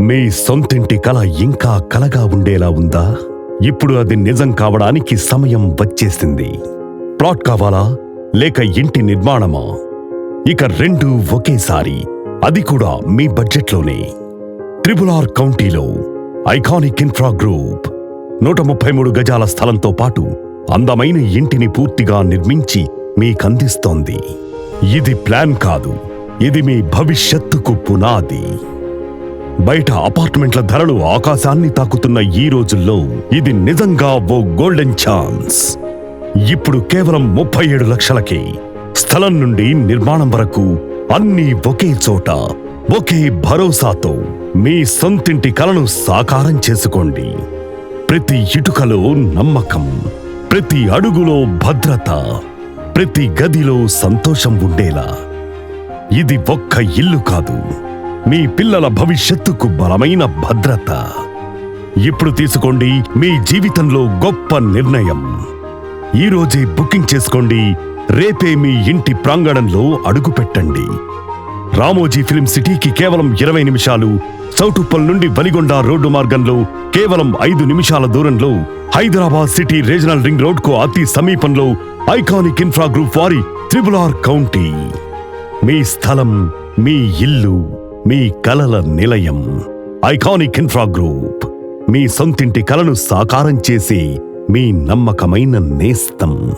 మీ సొంతింటి కల ఇంకా కలగా ఉండేలా ఉందా? ఇప్పుడు అది నిజం కావడానికి సమయం వచ్చేసింది. ప్లాట్ కావాలా? లేక ఇంటి నిర్మాణమా? ఇక రెండు ఒకేసారి. అది కూడా మీ బడ్జెట్లోనే. త్రిపుల్ ఆర్ కౌంటీలో ఐకానిక్ ఇన్ఫ్రా గ్రూప్ నూట ముప్పై మూడు గజాల స్థలంతో పాటు అందమైన ఇంటిని పూర్తిగా నిర్మించి మీకందిస్తోంది ఇది ప్లాన్ కాదు. ఇది మీ భవిష్యత్తుకు పునాది. బయట అపార్ట్మెంట్ల ధరలు ఆకాశాన్ని తాకుతున్న ఈ రోజుల్లో ఇది నిజంగా ఓ గోల్డెన్ ఛాన్స్. ఇప్పుడు కేవలం ముప్పై ఏడు లక్షలకే స్థలం నుండి నిర్మాణం వరకు అన్నీ ఒకే చోట ఒకే భరోసాతో మీ సొంతింటి కలను సాకారం చేసుకోండి. ప్రతి ఇటుకలో నమ్మకం ప్రతి అడుగులో భద్రత ప్రతి గదిలో సంతోషం ఉండేలా. ఇది ఒక్క ఇల్లు కాదు మీ పిల్లల భవిష్యత్తుకు బలమైన భద్రత. ఇప్పుడు తీసుకోండి మీ జీవితంలో గొప్ప నిర్ణయం. ఈ రోజే బుకింగ్ చేసుకోండి. రేపే మీ ఇంటి ప్రాంగణంలో అడుగుపెట్టండి రామోజీ ఫిలిం సిటీకి కేవలం ఇరవై నిమిషాలు. చౌటుప్పల్ నుండి వలిగొండ రోడ్డు మార్గంలో కేవలం ఐదు నిమిషాల దూరంలో హైదరాబాద్ సిటీ రీజనల్ రింగ్ రోడ్కు అతి సమీపంలో ఐకానిక్ ఇన్ఫ్రా గ్రూప్ వారి త్రిబుల్ ఆర్ కౌంటీ. మీ స్థలం మీ ఇల్లు. మీ కలల నిలయం. ఐకానిక్ ఇన్ఫ్రా గ్రూప్ మీ సొంతింటి కలను సాకారం చేసే మీ నమ్మకమైన నేస్తం.